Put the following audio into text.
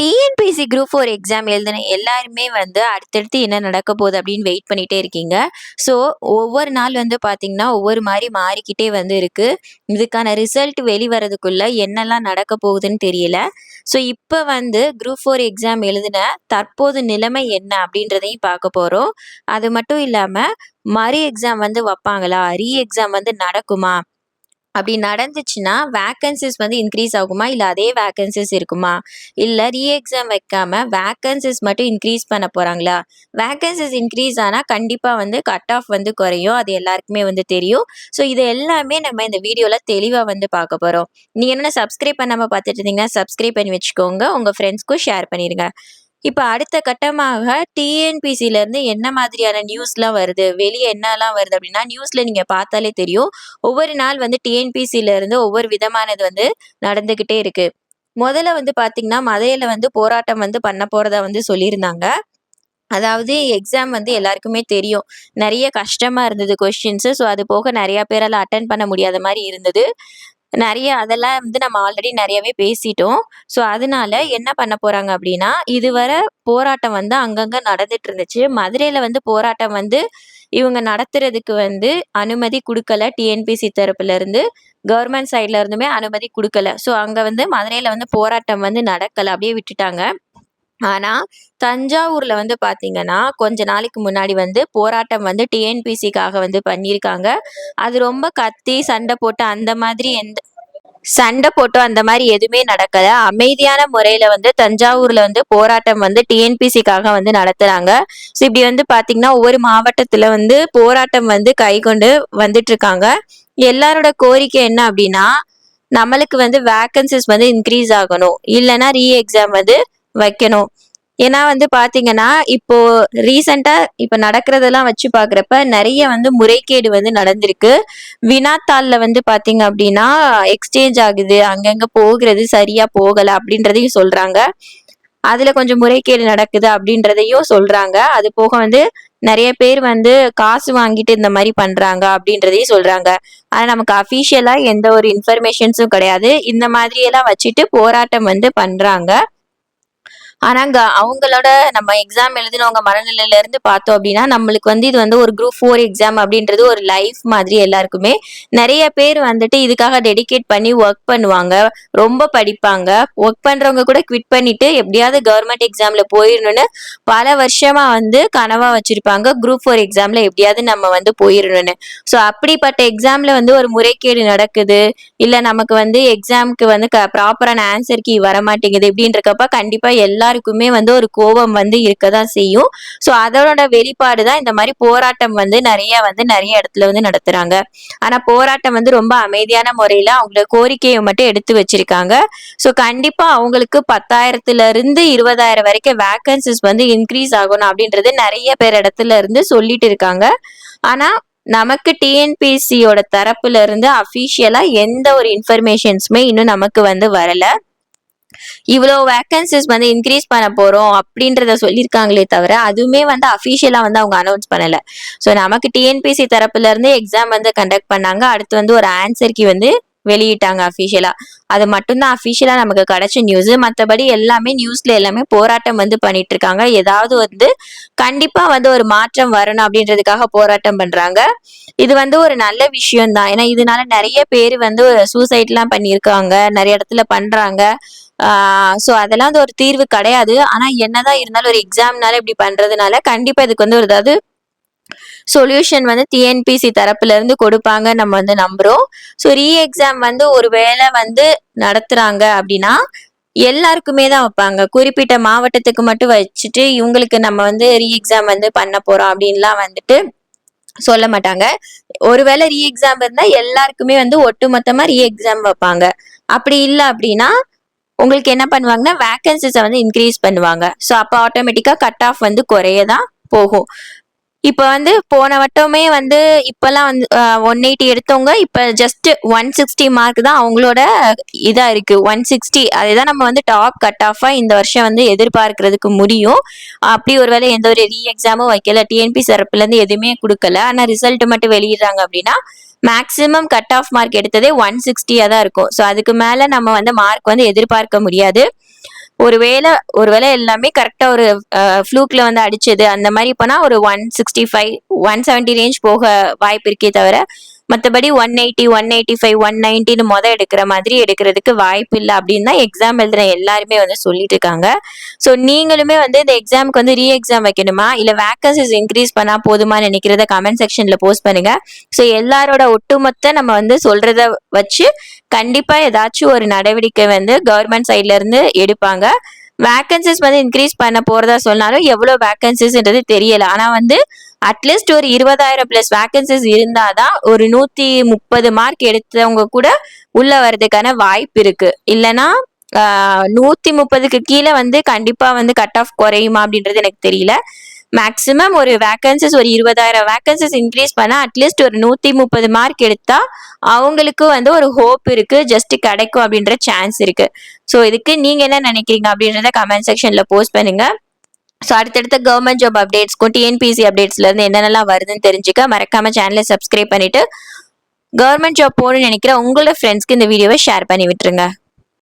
TNPSC group four exam எழுதின எல்லாருமே வந்து அடுத்தடுத்து என்ன நடக்க போகுது அப்படின்னு வெயிட் பண்ணிகிட்டே இருக்கீங்க. ஸோ ஒவ்வொரு நாள் வந்து பார்த்திங்கன்னா ஒவ்வொரு மாதிரி மாறிக்கிட்டே வந்து இருக்குது இதுக்கான ரிசல்ட் வெளிவரதுக்குள்ளே என்னெல்லாம் நடக்க போகுதுன்னு தெரியல. ஸோ இப்போ வந்து குரூப் ஃபோர் எக்ஸாம் எழுதின தற்போது நிலைமை என்ன அப்படின்றதையும் பார்க்க போகிறோம் அது மட்டும் இல்லாமல் மறு எக்ஸாம் வந்து வைப்பாங்களா? ரீ எக்ஸாம் வந்து நடக்குமா? அப்படி நடந்துச்சுன்னா வேக்கன்சிஸ் வந்து இன்க்ரீஸ் ஆகுமா? இல்லை அதே வேக்கன்சிஸ் இருக்குமா? இல்லை ரீ எக்ஸாம் வைக்காம வேக்கன்சிஸ் மட்டும் இன்க்ரீஸ் பண்ண போகிறாங்களா வேக்கன்சிஸ் இன்க்ரீஸ் ஆனால் கண்டிப்பாக வந்து கட் ஆஃப் வந்து குறையும். அது எல்லாருக்குமே வந்து தெரியும். ஸோ இது எல்லாமே நம்ம இந்த வீடியோவில் தெளிவாக வந்து பார்க்க போகிறோம் நீங்கள் என்னென்ன சப்ஸ்கிரைப் பண்ணாமல் பார்த்துட்டு இருந்தீங்கன்னா சப்ஸ்கிரைப் பண்ணி வச்சுக்கோங்க. உங்கள் ஃப்ரெண்ட்ஸ்க்கும் ஷேர் பண்ணிடுங்க இப்போ அடுத்த கட்டமாக டிஎன்பிசிலேருந்து என்ன மாதிரியான நியூஸ்லாம் வருது? வெளியே என்னலாம் வருது அப்படின்னா நியூஸில் நீங்கள் பார்த்தாலே தெரியும். ஒவ்வொரு நாள் வந்து டிஎன்பிசிலேருந்து ஒவ்வொரு விதமானது வந்து நடந்துக்கிட்டே இருக்குது முதல்ல வந்து பார்த்திங்கன்னா மதையில் வந்து போராட்டம் வந்து பண்ண போகிறதா வந்து சொல்லியிருந்தாங்க. அதாவது எக்ஸாம் வந்து எல்லாருக்குமே தெரியும். நிறைய கஷ்டமாக இருந்தது கொஷின்ஸு ஸோ அது போக நிறையா பேரால் அட்டன் பண்ண முடியாத மாதிரி இருந்தது. நிறைய அதெல்லாம் வந்து நம்ம ஆல்ரெடி நிறையவே பேசிட்டோம். ஸோ அதனால என்ன பண்ண போறாங்க அப்படின்னா இதுவரை போராட்டம் வந்து அங்கங்க நடந்துட்டு இருந்துச்சு. மதுரையில வந்து போராட்டம் வந்து இவங்க நடத்துறதுக்கு வந்து அனுமதி கொடுக்கல. டிஎன்பிசி தரப்புல இருந்து கவர்மெண்ட் சைட்ல இருந்துமே அனுமதி கொடுக்கல. ஸோ அங்க வந்து மதுரையில வந்து போராட்டம் வந்து நடக்கல. அப்படியே விட்டுட்டாங்க. ஆனா தஞ்சாவூர்ல வந்து பாத்தீங்கன்னா கொஞ்ச நாளைக்கு முன்னாடி வந்து போராட்டம் வந்து டிஎன்பிசிக்காக வந்து பண்ணியிருக்காங்க. அது ரொம்ப கத்தி சண்டை போட்டு அந்த மாதிரி எந்த சண்டை போட்டோ அந்த மாதிரி எதுவுமே நடக்கல. அமைதியான முறையில வந்து தஞ்சாவூர்ல வந்து போராட்டம் வந்து டிஎன்பிசிக்காக வந்து நடத்துறாங்க. ஸோ இப்படி வந்து பாத்தீங்கன்னா ஒவ்வொரு மாவட்டத்துல வந்து போராட்டம் வந்து கை கொண்டு வந்துட்டு இருக்காங்க எல்லாரோட கோரிக்கை என்ன அப்படின்னா நம்மளுக்கு வந்து வேக்கன்சிஸ் வந்து இன்க்ரீஸ் ஆகணும். இல்லைன்னா ரீ எக்ஸாம் வந்து வைக்கணும். ஏன்னா வந்து பாத்தீங்கன்னா இப்போ ரீசெண்டா இப்ப நடக்கிறதெல்லாம் வச்சு பாக்குறப்ப நிறைய வந்து முறைகேடு வந்து நடந்திருக்கு. வினாத்தாள்ல வந்து பாத்தீங்க அப்படின்னா எக்ஸ்சேஞ்ச் ஆகுது அங்கங்க போகிறது சரியா போகல அப்படின்றதையும் சொல்றாங்க. அதுல கொஞ்சம் முறைகேடு நடக்குது அப்படின்றதையும் சொல்றாங்க. அது போக வந்து நிறைய பேர் வந்து காசு வாங்கிட்டு இந்த மாதிரி பண்றாங்க அப்படின்றதையும் சொல்றாங்க. ஆனா நமக்கு அஃபீஷியலா எந்த ஒரு இன்ஃபர்மேஷன்ஸும் கிடையாது. இந்த மாதிரி எல்லாம் வச்சுட்டு போராட்டம் வந்து பண்றாங்க. ஆனாங்க அவங்களோட நம்ம எக்ஸாம் எழுதினவங்க மனநிலையில இருந்து பார்த்தோம் அப்படின்னா நம்மளுக்கு வந்து இது வந்து ஒரு குரூப் ஃபோர் எக்ஸாம் அப்படின்றது ஒரு லைஃப் மாதிரி எல்லாருக்குமே. நிறைய பேர் வந்துட்டு இதுக்காக டெடிகேட் பண்ணி ஒர்க் பண்ணுவாங்க ரொம்ப படிப்பாங்க. ஒர்க் பண்றவங்க கூட குவிட் பண்ணிட்டு எப்படியாவது கவர்மெண்ட் எக்ஸாம்ல போயிடணும்னு பல வருஷமா வந்து கனவா வச்சிருப்பாங்க குரூப் ஃபோர் எக்ஸாம்ல எப்படியாவது நம்ம வந்து போயிடணும்னு ஸோ அப்படிப்பட்ட எக்ஸாம்ல வந்து ஒரு முறைகேடு நடக்குது இல்ல நமக்கு வந்து எக்ஸாமுக்கு வந்து ப்ராப்பரான ஆன்சர் கீ வர மாட்டேங்குது இப்படின்றக்கப்ப கண்டிப்பா எல்லா எல்லாருக்குமே வந்து ஒரு கோபம் வந்து இருக்க தான் செய்யும். ஸோ அதனோட வெளிப்பாடு தான் இந்த மாதிரி போராட்டம் வந்து நிறைய வந்து நிறைய இடத்துல வந்து நடத்துறாங்க. ஆனா போராட்டம் வந்து ரொம்ப அமைதியான முறையில அவங்களோட கோரிக்கையை மட்டும் எடுத்து வச்சிருக்காங்க. ஸோ கண்டிப்பா அவங்களுக்கு பத்தாயிரத்துல இருந்து இருபதாயிரம் வரைக்கும் வேக்கன்சிஸ் வந்து இன்க்ரீஸ் ஆகணும் அப்படின்றது நிறைய பேர் இடத்துல இருந்து சொல்லிட்டு இருக்காங்க. ஆனா நமக்கு டிஎன்பிசியோட தரப்புல இருந்து அஃபீஷியலா எந்த ஒரு இன்ஃபர்மேஷன்ஸுமே இன்னும் நமக்கு வந்து வரல. இவ்வளோ வேக்கன்சிஸ் வந்து இன்க்ரீஸ் பண்ண போறோம் அப்படின்றத சொல்லியிருக்காங்களே தவிர அதுவுமே வந்து அஃபீஷியலா வந்து அவங்க அனௌன்ஸ் பண்ணல. ஸோ நமக்கு டிஎன்பிசி தரப்புல இருந்து எக்ஸாம் வந்து கண்டக்ட் பண்ணாங்க. அடுத்து வந்து ஒரு ஆன்சர்க்கு வந்து வெளியிட்டாங்க அஃபீஷியலா அது மட்டும்தான் அஃபீஷியலா நமக்கு கிடைச்ச நியூஸ் மற்றபடி எல்லாமே நியூஸ்ல எல்லாமே போராட்டம் வந்து பண்ணிட்டு இருக்காங்க ஏதாவது வந்து கண்டிப்பா வந்து ஒரு மாற்றம் வரணும் அப்படின்றதுக்காக போராட்டம் பண்றாங்க. இது வந்து ஒரு நல்ல விஷயம் தான் ஏன்னா இதனால நிறைய பேர் வந்து சூசைட்லாம் பண்ணியிருக்காங்க. நிறைய இடத்துல பண்றாங்க. ஸோ அதெல்லாம் வந்து ஒரு தீர்வு கிடையாது. ஆனால் என்னதான் இருந்தாலும் ஒரு எக்ஸாம்னால இப்படி பண்றதுனால கண்டிப்பா இதுக்கு வந்து ஒரு ஏதாவது சொல்யூஷன் வந்து டிஎன்பிசி தரப்புலேருந்து கொடுப்பாங்க நம்ம வந்து நம்புகிறோம் ஸோ ரீ எக்ஸாம் வந்து ஒரு வேளை வந்து நடத்துகிறாங்க அப்படின்னா எல்லாருக்குமே தான் வைப்பாங்க. குறிப்பிட்ட மாவட்டத்துக்கு மட்டும் வச்சுட்டு இவங்களுக்கு நம்ம வந்து ரீ எக்ஸாம் வந்து பண்ண போகிறோம் அப்படின்லாம் வந்துட்டு சொல்ல மாட்டாங்க. ஒருவேளை ரீ எக்ஸாம் இருந்தால் எல்லாருக்குமே வந்து ஒட்டுமொத்தமாக ரீ எக்ஸாம் வைப்பாங்க. அப்படி இல்லை அப்படின்னா உங்களுக்கு என்ன பண்ணுவாங்கன்னா வேக்கன்சிஸை வந்து இன்க்ரீஸ் பண்ணுவாங்க. ஸோ அப்போ ஆட்டோமேட்டிக்காக கட் ஆஃப் வந்து குறைய தான் போகும். இப்போ வந்து போன வட்டமே வந்து இப்போல்லாம் வந்து ஒன் எயிட்டி எடுத்தவங்க இப்போ ஜஸ்ட் ஒன் சிக்ஸ்டி மார்க் தான் அவங்களோட இதாக இருக்குது ஒன் சிக்ஸ்டி அதுதான் நம்ம வந்து டாப் கட் ஆஃபாக இந்த வருஷம் வந்து எதிர்பார்க்கறதுக்கு முடியும். அப்படி ஒரு வேளை எந்த ஒரு ரீ எக்ஸாமும் வைக்கல டிஎன்பி சிறப்புலேருந்து எதுவுமே கொடுக்கல. ஆனால் ரிசல்ட் மட்டும் வெளியிடுறாங்க அப்படின்னா மேக்ஸிமம் கட் ஆஃப் மார்க் எடுத்ததே ஒன் சிக்ஸ்டியாக தான் இருக்கும். ஸோ அதுக்கு மேலே நம்ம வந்து மார்க் வந்து எதிர்பார்க்க முடியாது. ஒருவேளை ஒருவேளை எல்லாமே கரெக்டா ஒரு ஃப்ளூக்ல வந்து அடிச்சது அந்த மாதிரி போனா ஒரு one sixty five one seventy range போக வாய்ப்பு இருக்கே தவிர மற்றபடி one eighty one eighty five one நைன்ட்டின்னு மொதல் எடுக்கிற மாதிரி எடுக்கிறதுக்கு வாய்ப்பு இல்லை அப்படின்னு தான் எக்ஸாம் எழுதுன எல்லாருமே வந்து சொல்லிட்டு இருக்காங்க. ஸோ நீங்களுமே வந்து இந்த எக்ஸாமுக்கு வந்து ரீ எக்ஸாம் வைக்கணுமா? இல்லை வேக்கன்சிஸ் இன்க்ரீஸ் பண்ணால் போதுமா நினைக்கிறத கமெண்ட் செக்ஷனில் போஸ்ட் பண்ணுங்க. ஸோ எல்லாரோட ஒட்டுமொத்த நம்ம வந்து சொல்றத வச்சு கண்டிப்பாக ஏதாச்சும் ஒரு நடவடிக்கை வந்து கவர்மெண்ட் சைட்லேருந்து எடுப்பாங்க. வேக்கன்சிஸ் வந்து இன்க்ரீஸ் பண்ண போறதா சொன்னாலும் எவ்வளோ வேக்கன்சிஸ்ன்றது தெரியல. ஆனால் வந்து அட்லீஸ்ட் ஒரு இருபதாயிரம் பிளஸ் வேக்கன்சிஸ் இருந்தாதான் ஒரு நூத்தி முப்பது மார்க் எடுத்தவங்க கூட உள்ள வர்றதுக்கான வாய்ப்பு இருக்கு. இல்லைன்னா நூற்றி நூத்தி முப்பதுக்கு கீழே வந்து கண்டிப்பா வந்து கட் ஆஃப் குறையுமா அப்படின்றது எனக்கு தெரியல. மேக்ஸிமம் ஒரு வேக்கன்சிஸ் ஒரு இருபதாயிரம் வேக்கன்சிஸ் இன்க்ரீஸ் பண்ணால் அட்லீஸ்ட் ஒரு நூற்றி முப்பது மார்க் எடுத்தால் அவங்களுக்கு வந்து ஒரு ஹோப் இருக்குது ஜஸ்ட் கிடைக்கும் அப்படின்ற சான்ஸ் இருக்குது ஸோ இதுக்கு நீங்கள் என்ன நினைக்கிறீங்க அப்படின்றத கமெண்ட் செக்ஷனில் போஸ்ட் பண்ணுங்கள் ஸோ அடுத்தடுத்த கவர்மெண்ட் ஜாப் அப்டேட்ஸ்க்கும் டிஎன்பிசி அப்டேட்ஸ்லேருந்து என்னென்னலாம் வருதுன்னு தெரிஞ்சுக்க மறக்காமல் சேனலை சப்ஸ்கிரைப் பண்ணிவிட்டு கவர்மெண்ட் ஜாப் போகணும்னு நினைக்கிற உங்களோட ஃப்ரெண்ட்ஸ்க்கு இந்த வீடியோவை ஷேர் பண்ணி விட்டுருங்க.